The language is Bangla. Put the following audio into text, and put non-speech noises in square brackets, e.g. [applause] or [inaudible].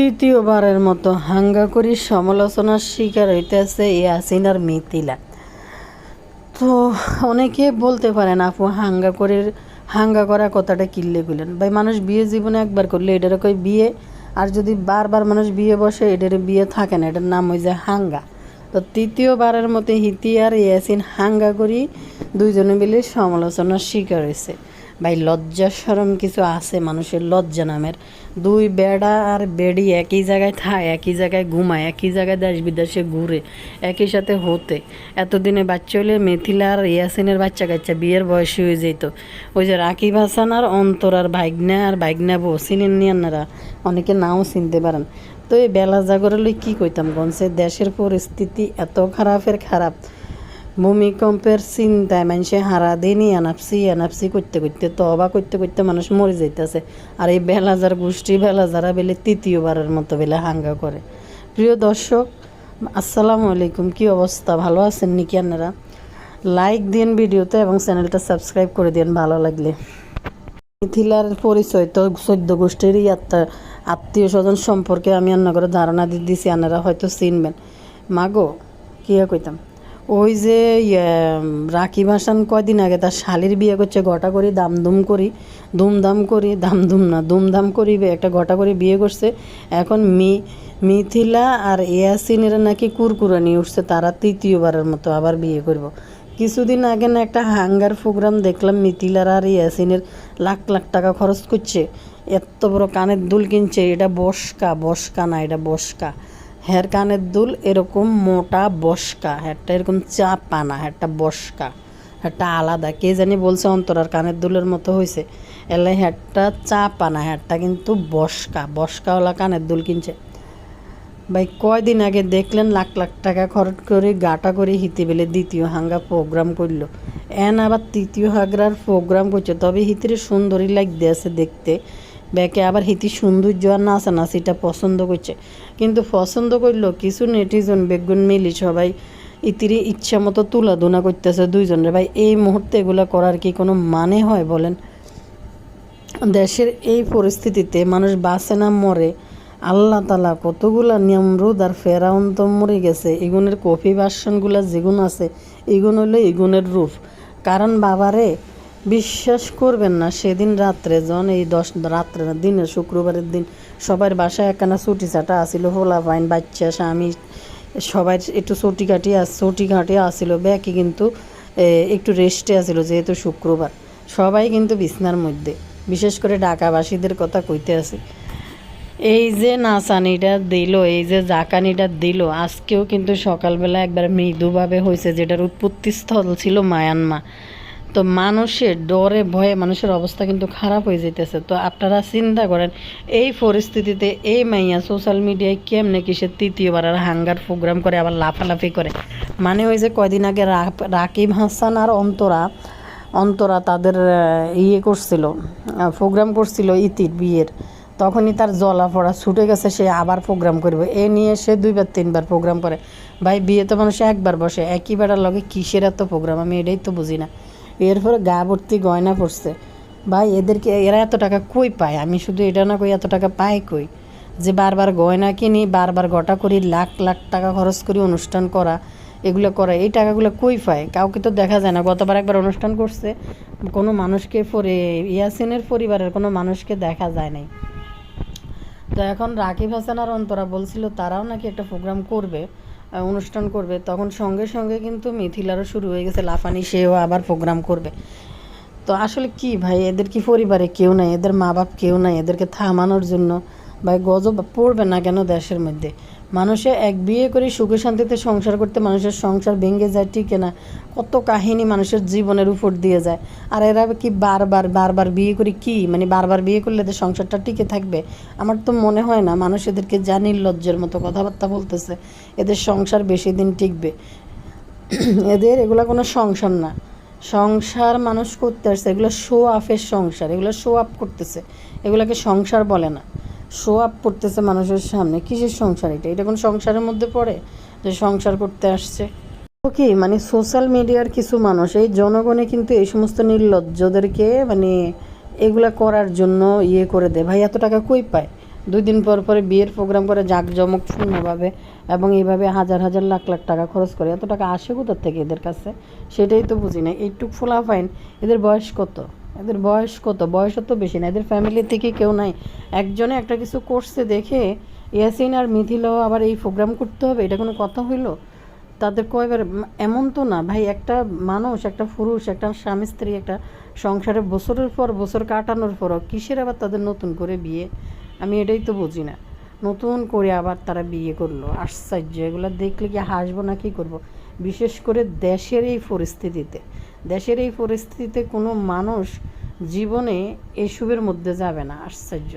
তৃতীয়বারের মতো হাঙ্গা করি সমালোচনার শিকার হইতেছে এই হাসিনার মিথিলা। তো অনেকে বলতে পারেন, আপু হাঙ্গা করে হাঙ্গা করা কথাটা কিনলে গুলেন ভাই, মানুষ বিয়ে জীবনে একবার করলে এটার কই বিয়ে, আর যদি বারবার মানুষ বিয়ে বসে, এটার বিয়ে থাকে না, এটার নাম হয়ে যায় হাঙ্গা। তো তৃতীয়বারের মতো হিতি আর ইয়াসিন হাঙ্গা করি দুইজনে মিলে সমালোচনার শিকার হয়েছে ভাই, লজ্জা সরম কিছু আছে মানুষের, লজ্জা নামের। দুই বেড়া আর বেড়ি একই জায়গায় থায়, একই জায়গায় ঘুমায়, একই জায়গায় দেশ বিদেশে ঘুরে, একই সাথে হতে। এতদিনে বাচ্চা হলে মেথিলা আর ইয়াসিনের বাচ্চা কাচ্চা, বিয়ের বয়সী হয়ে যেত। ওই যে রাকিব হাসান আর অন্তর আর ভাইগনা আর ভাইগনা বউ, চিনেন নি আপনারা? অনেকে নাও চিনতে পারেন। তো এই বেলা জাগরে লই কী কইতাম গনছে দেশের পরিস্থিতি এত খারাপের খারাপ। ভূমিকম্পের চিন্তায় মানুষে হারা দিনই আনাপসি আনাপসি করতে করতে, তবা করতে করতে মানুষ মরে যাইতেছে। আর এই বেলাজার গোষ্ঠী বেলাজারা বেলে তৃতীয়বারের মতো বেলে হাঙ্গা করে। প্রিয় দর্শক, আসসালামু আলাইকুম, কি অবস্থা? ভালো আছেন নাকি আপনারা? লাইক দিন ভিডিওতে এবং চ্যানেলটা সাবস্ক্রাইব করে দিন ভালো লাগলে। মিথিলার পরিচয় তো চোদ্দ গোষ্ঠীরই আত্মা আত্মীয় স্বজন সম্পর্কে আমি অন্য করে ধারণা দিয়ে দিছি আনারা হয়তো চিনবেন। মাগো, কি কইতাম? ওই যে রাখি ভাসান কয়দিন আগে তার শালির বিয়ে করছে ঘটা করি দাম দুম করি, দুমদাম করি দাম দুম না, দুমদাম করি, একটা ঘটা করে বিয়ে করছে। এখন মি, মিথিলা আর ইয়াসিনের নাকি কুরকুরানি উঠছে, তারা তৃতীয়বারের মতো আবার বিয়ে করব। কিছুদিন আগে না একটা হাঙ্গার প্রোগ্রাম দেখলাম, মিথিলার আর ইয়াসিনের লাখ লাখ টাকা খরচ করছে। এত বড় কানের দুল কিনছে, এটা বসকা বসকা না, এটা বসকা। হ্যার কানের দুল এরকম মোটা বসকা, হ্যারটা এরকম চাপা না হ্যারটা বসকা, হ্যারটা আলাদা। কে জানি বলছে অন্তরার কানের দুলের মতো হয়েছে এলে হ্যারটা চাপা না হ্যারটা কিন্তু বসকা, বসকাওয়ালা কানের দুল কিনছে। ভাই, কয়দিন আগে দেখলেন লাখ লাখ টাকা খরচ করে গাটা করে হিতে বেলে দ্বিতীয় হাঙ্গা প্রোগ্রাম করল। এন আবার তৃতীয় হাগরার প্রোগ্রাম করছে, তবে হিতির সুন্দরী লাগতে আছে দেখতে। ব্যাকে আবার হিতি সৌন্দর্য আর নাচা নাচিটা পছন্দ করছে। কিন্তু পছন্দ করল কিছু নেটিজন, বেগুন, মিলি সবাই ইতির ইচ্ছা মতো তুলাধুনা করতেছে দুইজনের। ভাই, এই মুহূর্তে এগুলো করার কি কোনো মানে হয় বলেন? দেশের এই পরিস্থিতিতে মানুষ বাঁচে না, মরে, আল্লাহ তালা কতগুলা নিয়মরুদ আর ফেরাউন তো মরে গেছে, এগুনের কফি বাসনগুলা যেগুন আছে, এগুন হলো এগুনের রূপ। কারণ বাবারে বিশ্বাস করবেন না, সেদিন রাত্রে জন, এই দশ, রাত্রে না, দিনের শুক্রবারের দিন সবার বাসায় একখানা ছুটি চাটা আসিল হোলা পাইন বাচ্চা, স্বামী সবাই একটু চটি কাটি আস চটি কাটি আসিল ব্যাকি কিন্তু একটু রেস্টে আসিল যেহেতু শুক্রবার। সবাই কিন্তু বিছনার মধ্যে, বিশেষ করে ঢাকাবাসীদের কথা কইতে আসি এই যে নাচানিটা দিল, এই যে জাকানিটা দিল, আজকেও কিন্তু সকালবেলা একবার মৃদুভাবে হয়েছে যেটার উৎপত্তি স্থল ছিল মায়ানমা তো মানুষের ডরে, ভয়ে মানুষের অবস্থা কিন্তু খারাপ হয়ে যেতেছে তো আপনারা চিন্তা করেন, এই পরিস্থিতিতে এই মাইয়া সোশ্যাল মিডিয়ায় কেমনে কিসের তৃতীয়বার আর হাঙ্গার প্রোগ্রাম করে, আবার লাফালাফি করে? মানে ওই যে কয়দিন আগে রাকিব হাসান আর অন্তরা অন্তরা তাদের ইয়ে করছিল প্রোগ্রাম করছিল ইতির বিয়ের। তখনই তার জলা পড়া ছুটে গেছে, সে আবার প্রোগ্রাম করবে। এ নিয়ে সে দুইবার, তিনবার প্রোগ্রাম করে। ভাই, বিয়ে তো মানুষ একবার বসে, একই বেড়ার লগে কিসের এত প্রোগ্রাম আমি এটাই তো বুঝি না। এরপরে গা ভর্তি গয়না পড়ছে ভাই, এদেরকে এরা এত টাকা কই পায়? আমি শুধু এটা না কই, এত টাকা পায় কই? যে বারবার গয়না কিনি, বারবার গোটা করি, লাখ লাখ টাকা খরচ করি, অনুষ্ঠান করা, এগুলো করা, এই টাকাগুলো কই পায়? কাউকে তো দেখা যায় না। গতবার একবার অনুষ্ঠান করছে, কোনো মানুষকে পরে, ইয়াসিনের পরিবারের কোনো মানুষকে দেখা যায় নাই। তো এখন রাকিব হাসান আর অন্তরা বলছিল, তারাও নাকি একটা প্রোগ্রাম করবে। অনুষ্ঠান করবে, তখন সঙ্গে সঙ্গে কিন্তু মিথিলারও শুরু হয়ে গেছে, লাফানি সেও আবার প্রোগ্রাম করবে। তো আসলে কি ভাই, এদের কি পরিবারে কেউ নাই, এদের মা বাপ কেউ নাই, এদেরকে থামানোর জন্য ভাই গজব পড়বে না কেন দেশের মধ্যে? মানুষে এক বিয়ে করে সুখে শান্তিতে সংসার করতে মানুষের সংসার ভেঙে যায় ঠিক না। কত কাহিনী মানুষের জীবনের উপর দিয়ে যায়। আর এরা কি বারবার বারবার বিয়ে করে কি? মানে বারবার বিয়ে করলে এদের সংসারটা টিকে থাকবে? আমার তো মনে হয় না, মানুষ এদেরকে যা নির্লজ্জের মতো কথাবার্তা বলতেছে, এদের সংসার বেশি দিন টিকবে। [clears throat] এদের এগুলো কোনো সংসার না। সংসার মানুষ করতে আসছে এগুলো শো আফের সংসার, এগুলো শো আপ করতেছে। এগুলোকে সংসার বলে না। শো আপ করতেছে মানুষের সামনে, কিসের সংসার এটা? এটা কোনো সংসারের মধ্যে পড়ে যে সংসার করতে আসছে? তো কি মানে সোশ্যাল মিডিয়ার কিছু মানুষ, এই জনগণে কিন্তু এই সমস্ত নির্লজ্জদেরকে মানে এগুলা করার জন্য ইয়ে করে দেয়। ভাই, এত টাকা কই পায়? দুই দিন পর পরে বিয়ের প্রোগ্রাম করে জাঁকজমকপূর্ণভাবে এবং এইভাবে হাজার হাজার লাখ লাখ টাকা খরচ করে। এত টাকা আসে কোথার থেকে এদের কাছে? সেটাই তো বুঝি না। এইটুক ফোলা ফাইন এদের বয়স কত? এদের বয়স কত? বয়সও তো বেশি না। এদের ফ্যামিলি থেকে কেউ নাই। একজনে একটা কিছু করছে দেখে ইয়াসিন আর মিথিলও আবার এই প্রোগ্রাম করতে হবে, এটা কোনো কথা হইল? তাদের কয়বার এমন তো না। ভাই, একটা মানুষ, একটা পুরুষ, একটা স্বামী, স্ত্রী, একটা সংসারে বছরের পর বছর কাটানোর পরও কিসের আবার তাদের নতুন করে বিয়ে? আমি এটাই তো বুঝি না। নতুন করে আবার তারা বিয়ে করল। আশ্চর্য, এগুলো দেখলে কি হাসবো না কি করব। বিশেষ করে দেশের এই পরিস্থিতিতে। দেশের এই পরিস্থিতিতে কোনো মানুষ জীবনে এসবের মধ্যে যাবে না, আশ্চর্য।